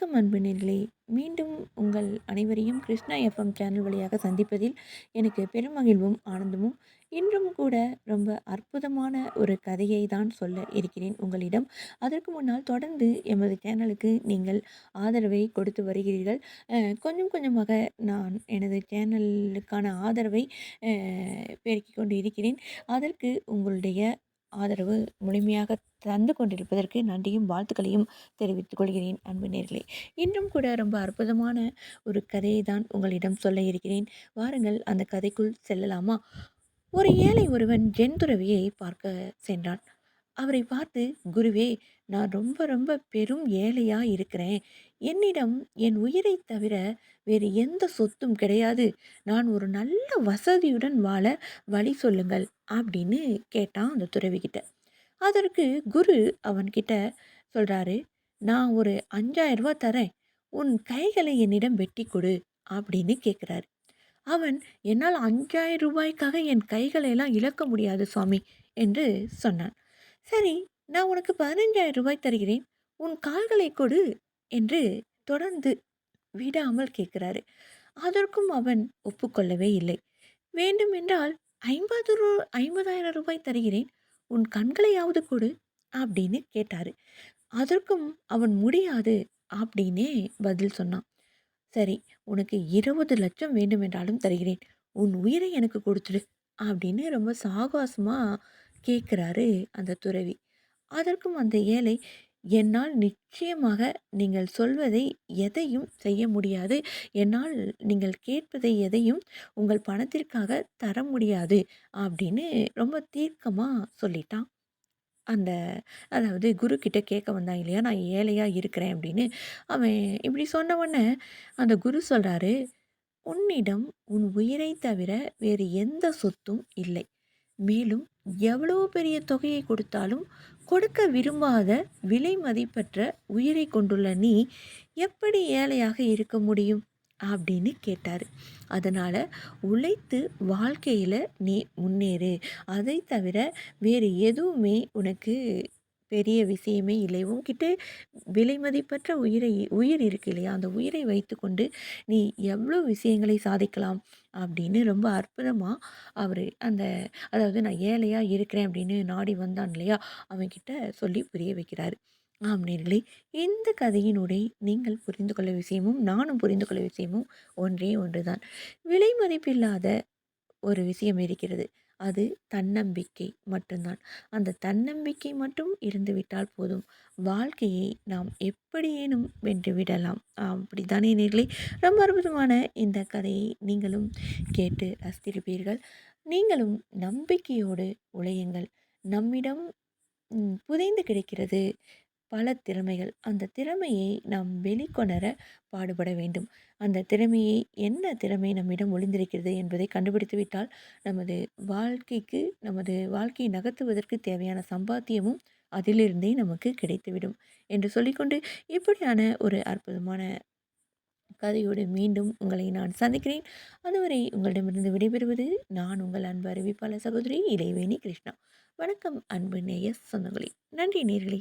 வணக்கம் அன்பு நேர்களே மீண்டும் உங்கள் அனைவரையும் கிருஷ்ணா எஃப்எம் சேனல் வழியாக சந்திப்பதில் எனக்கு பெருமகிழ்வும் ஆனந்தமும். இன்றும் கூட ரொம்ப அற்புதமான ஒரு கதையை தான் சொல்ல இருக்கிறேன் உங்களிடம். அதற்கு முன்னால் தொடர்ந்து எமது சேனலுக்கு நீங்கள் ஆதரவை கொடுத்து வருகிறீர்கள். கொஞ்சம் கொஞ்சமாக நான் எனது சேனலுக்கான ஆதரவை பெருக்கிக் கொண்டு இருக்கிறேன். அதற்கு உங்களுடைய ஆதரவு முழுமையாக தந்து கொண்டிருப்பதற்கு நன்றியும் வாழ்த்துக்களையும் தெரிவித்துக் கொள்கிறேன் அன்பு நேர்களே. இன்னும் கூட ரொம்ப அற்புதமான ஒரு கதையை தான் உங்களிடம் சொல்ல இருக்கிறேன். வாருங்கள் அந்த கதைக்குள் செல்லலாமா? ஒரு ஏழை ஒருவன் ஜென் துறவியை பார்க்க சென்றான். அவரை பார்த்து குருவே நான் ரொம்ப ரொம்ப பெரும் ஏழையா இருக்கிறேன். என்னிடம் என் உயிரை தவிர வேறு எந்த சொத்தும் கிடையாது. நான் ஒரு நல்ல வசதியுடன் வாழ வழி சொல்லுங்கள் அப்படின்னு கேட்டான் அந்த துறவிக்கிட்ட அதற்கு குரு அவன்கிட்ட சொல்கிறாரு நான் ஒரு அஞ்சாயிரரூபா தரேன். உன் கைகளை என்னிடம் வெட்டி கொடு அப்படின்னு கேட்குறாரு அவன் என்னால் அஞ்சாயிரம் ரூபாய்க்காக என் கைகளை எல்லாம் இழக்க முடியாது சுவாமி என்று சொன்னான். சரி நான் உனக்கு பதினஞ்சாயிரம் ரூபாய் தருகிறேன். உன் கால்களை கொடு என்று தொடர்ந்து விடாமல் கேட்கிறாரு. அதற்கும் அவன் ஒப்புக்கொள்ளவே இல்லை. வேண்டுமென்றால் ஐம்பது ரூ ஐம்பதாயிரம் ரூபாய் தருகிறேன். உன் கண்களையாவது கொடு அப்படின்னு கேட்டாரு. அதற்கும் அவன் முடியாது அப்படின்னே பதில் சொன்னான். சரி உனக்கு இருபது லட்சம் வேண்டுமென்றாலும் தருகிறேன். உன் உயிரை எனக்கு கொடுத்துடு அப்படின்னு ரொம்ப சாகசமாக கேட்குறாரு அந்த துறவி. அதற்கும் அந்த ஏழை என்னால் நிச்சயமாக நீங்கள் சொல்வதை எதையும் செய்ய முடியாது. என்னால் நீங்கள் கேட்பதை எதையும் உங்கள் பணத்திற்காக தர முடியாது அப்படின்னு ரொம்ப தீர்க்கமாக சொல்லிட்டான். அந்த அதாவது குரு கிட்ட கேட்க வந்தான் இல்லையா நான் ஏழையாக இருக்கிறேன் அப்படின்னு. அவன் இப்படி சொன்ன உடனே அந்த குரு சொல்கிறாரு உன்னிடம் உன் உயிரை தவிர வேறு எந்த சொத்தும் இல்லை. மேலும் எவ்வளோ பெரிய தொகையை கொடுத்தாலும் கொடுக்க விரும்பாத விலை மதிப்பற்ற உயிரை கொண்டுள்ள நீ எப்படி ஏழையாக இருக்க முடியும்? அப்படின்னு கேட்டார். அதனால் உழைத்து வாழ்க்கையில் நீ முன்னேறு. அதை தவிர வேறு எதுவுமே உனக்கு பெரிய விஷயமே இல்லை. உன்கிட்ட விலை மதிப்பற்ற உயிரை உயிர் இருக்கு இல்லையா? அந்த உயிரை வைத்துக்கொண்டு நீ எவ்வளோ விஷயங்களை சாதிக்கலாம் அப்படின்னு ரொம்ப அற்புதமாக அவர் அந்த அதாவது நான் ஏழையாக இருக்கிறேன் அப்படின்னு நாடி வந்தான் இல்லையா? அவன்கிட்ட சொல்லி புரிய வைக்கிறாரு. ஆம் நேர்களே இந்த கதையினுடைய நீங்கள் புரிந்து கொள்ள விஷயமும் நானும் புரிந்து கொள்ள விஷயமும் ஒன்றே ஒன்று தான் விலை மதிப்பில்லாத ஒரு விஷயம் இருக்கிறது. அது தன்னம்பிக்கை மட்டும்தான். அந்த தன்னம்பிக்கை மட்டும் இருந்துவிட்டால் போதும். வாழ்க்கையை நாம் எப்படியேனும் வென்று விடலாம் அப்படித்தானே நேர்களை? ரொம்ப அற்புதமான இந்த கதையை நீங்களும் கேட்டு ரசித்திருப்பீர்கள். நீங்களும் நம்பிக்கையோடு உழையுங்கள். நம்மிடம் புதைந்து கிடக்கிறது. பல திறமைகள். அந்த திறமையை நாம் வெளிக்கொணர பாடுபட வேண்டும். அந்த திறமையை என்ன திறமை நம்மிடம் ஒளிந்திருக்கிறது என்பதை கண்டுபிடித்துவிட்டால் நமது வாழ்க்கைக்கு நமது வாழ்க்கையை நகர்த்துவதற்கு தேவையான சம்பாத்தியமும் அதிலிருந்தே நமக்கு கிடைத்துவிடும் என்று சொல்லிக்கொண்டு இப்படியான ஒரு அற்புதமான கதையோடு மீண்டும் உங்களை நான் சந்திக்கிறேன். அதுவரை உங்களிடமிருந்து விடைபெறுவது நான் உங்கள் அன்பு அறிவிப்பாளர் சகோதரி இளைவேணி கிருஷ்ணா. வணக்கம் அன்பு நேய சொந்தங்களே. நன்றி நேர்களே.